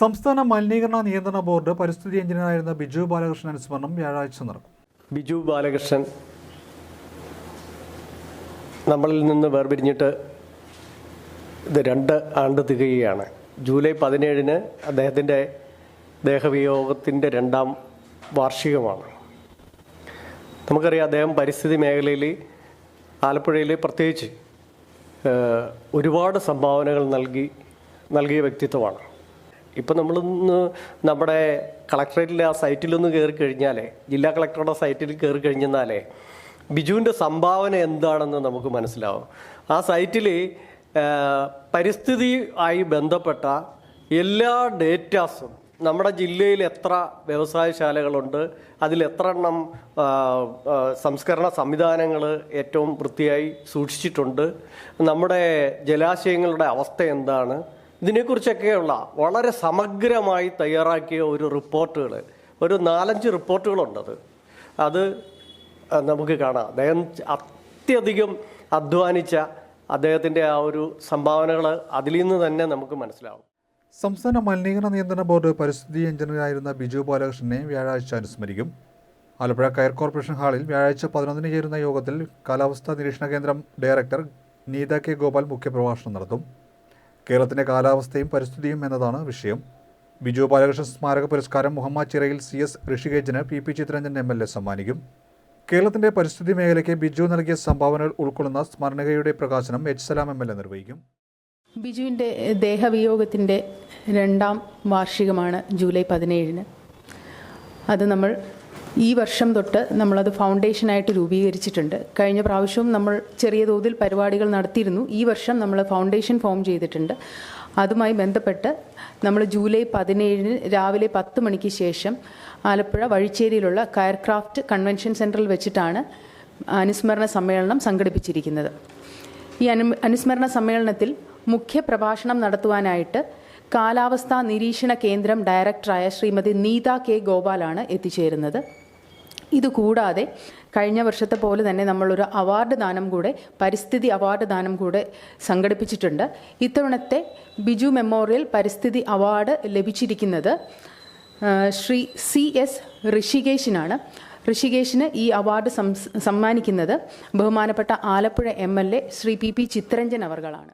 സംസ്ഥാന മലിനീകരണ നിയന്ത്രണ ബോർഡ് പരിസ്ഥിതി എഞ്ചിനീയറായിരുന്ന ബിജു ബാലകൃഷ്ണൻ അനുസ്മരണം വ്യാഴാഴ്ച നടക്കും. ബിജു ബാലകൃഷ്ണൻ നമ്മളിൽ നിന്ന് വേർപിരിഞ്ഞിട്ട് ഇത് രണ്ട് ആണ്ട് തികയുകയാണ്. ജൂലൈ പതിനേഴിന് അദ്ദേഹത്തിന്റെ ദേഹവിയോഗത്തിന്റെ രണ്ടാം വാർഷികമാണ്. നമുക്കറിയാം അദ്ദേഹം പരിസ്ഥിതി മേഖലയിൽ ആലപ്പുഴയിൽ പ്രത്യേകിച്ച് ഒരുപാട് സംഭാവനകൾ നൽകി നൽകിയ വ്യക്തിത്വമാണ്. ഇപ്പം നമ്മളിന്ന് നമ്മുടെ കളക്ടറേറ്റിലെ ആ സൈറ്റിലൊന്ന് കയറി കഴിഞ്ഞാലേ ജില്ലാ കളക്ടറുടെ സൈറ്റിൽ കയറി കഴിഞ്ഞാലേ ബിജുവിന്റെ സംഭാവന എന്താണെന്ന് നമുക്ക് മനസ്സിലാവും. ആ സൈറ്റിൽ പരിസ്ഥിതി ആയി ബന്ധപ്പെട്ട എല്ലാ ഡേറ്റാസും നമ്മുടെ ജില്ലയിൽ എത്ര വ്യവസായശാലകളുണ്ട് അതിൽ എത്ര എണ്ണം സംസ്കരണ സംവിധാനങ്ങൾ ഏറ്റവും വൃത്തിയായി സൂക്ഷിച്ചിട്ടുണ്ട് നമ്മുടെ ജലാശയങ്ങളുടെ അവസ്ഥ എന്താണ് ഇതിനെക്കുറിച്ചൊക്കെയുള്ള വളരെ സമഗ്രമായി തയ്യാറാക്കിയ ഒരു റിപ്പോർട്ടുകൾ ഒരു നാലഞ്ച് റിപ്പോർട്ടുകളുണ്ടത്. അത് നമുക്ക് കാണാം. അദ്ദേഹം അത്യധികം അധ്വാനിച്ച അദ്ദേഹത്തിന്റെ ആ ഒരു സംഭാവനകൾ അതിൽ നിന്ന് തന്നെ നമുക്ക് മനസ്സിലാവും. സംസ്ഥാന മലിനീകരണ നിയന്ത്രണ ബോർഡ് പരിസ്ഥിതി എഞ്ചിനീയറായിരുന്ന ബിജു ബാലകൃഷ്ണനെ വ്യാഴാഴ്ച അനുസ്മരിക്കും. ആലപ്പുഴ കയർ കോർപ്പറേഷൻ ഹാളിൽ വ്യാഴാഴ്ച പതിനൊന്നിന് ചേരുന്ന യോഗത്തിൽ കാലാവസ്ഥാ നിരീക്ഷണ കേന്ദ്രം ഡയറക്ടർ നീത കെ ഗോപാൽ മുഖ്യപ്രഭാഷണം നടത്തും. കേരളത്തിന്റെ കാലാവസ്ഥയും പരിസ്ഥിതിയും എന്നതാണ് വിഷയം. ബിജു ബാലകൃഷ്ണൻ സ്മാരക പുരസ്കാരം മുഹമ്മദ് ചിറയിൽ C S ഋഷികേജിന് P P Chitharanjan M L A സമ്മാനിക്കും. കേരളത്തിന്റെ പരിസ്ഥിതി മേഖലയ്ക്ക് ബിജു നൽകിയ സംഭാവനകൾ ഉൾക്കൊള്ളുന്ന സ്മരണികയുടെ പ്രകാശനം H Salam M L A നിർവഹിക്കും. ബിജുവിന്റെ ദേഹവിയോഗത്തിന്റെ രണ്ടാം വാർഷികമാണ് ജൂലൈ പതിനേഴിന്. അത് നമ്മൾ ഈ വർഷം തൊട്ട് നമ്മളത് ഫൗണ്ടേഷനായിട്ട് രൂപീകരിച്ചിട്ടുണ്ട്. കഴിഞ്ഞ പ്രാവശ്യവും നമ്മൾ ചെറിയ തോതിൽ പരിപാടികൾ നടത്തിയിരുന്നു. ഈ വർഷം നമ്മൾ ഫൗണ്ടേഷൻ ഫോം ചെയ്തിട്ടുണ്ട്. അതുമായി ബന്ധപ്പെട്ട് നമ്മൾ ജൂലൈ പതിനേഴിന് രാവിലെ പത്ത് മണിക്ക് ശേഷം ആലപ്പുഴ വഴിച്ചേരിയിലുള്ള കയർക്രാഫ്റ്റ് കൺവെൻഷൻ സെന്ററിൽ വെച്ചിട്ടാണ് അനുസ്മരണ സമ്മേളനം സംഘടിപ്പിച്ചിരിക്കുന്നത്. ഈ അനു അനുസ്മരണ സമ്മേളനത്തിൽ മുഖ്യ പ്രഭാഷണം നടത്തുവാനായിട്ട് കാലാവസ്ഥാ നിരീക്ഷണ കേന്ദ്രം ഡയറക്ടറായ ശ്രീമതി നീത കെ ഗോപാലാണ് എത്തിച്ചേരുന്നത്. ഇതുകൂടാതെ കഴിഞ്ഞ വർഷത്തെ പോലെ തന്നെ നമ്മളൊരു അവാർഡ് ദാനം കൂടെ പരിസ്ഥിതി അവാർഡ് ദാനം കൂടെ സംഘടിപ്പിച്ചിട്ടുണ്ട്. ഇത്തവണത്തെ ബിജു മെമ്മോറിയൽ പരിസ്ഥിതി അവാർഡ് ലഭിച്ചിരിക്കുന്നത് ശ്രീ സി എസ് ഋഷികേശിനാണ്. ഋഷികേശിന് ഈ അവാർഡ് സമ്മാനിക്കുന്നത് ബഹുമാനപ്പെട്ട Alappuzha M L A Shri P P Chitharanjan അവർകളാണ്.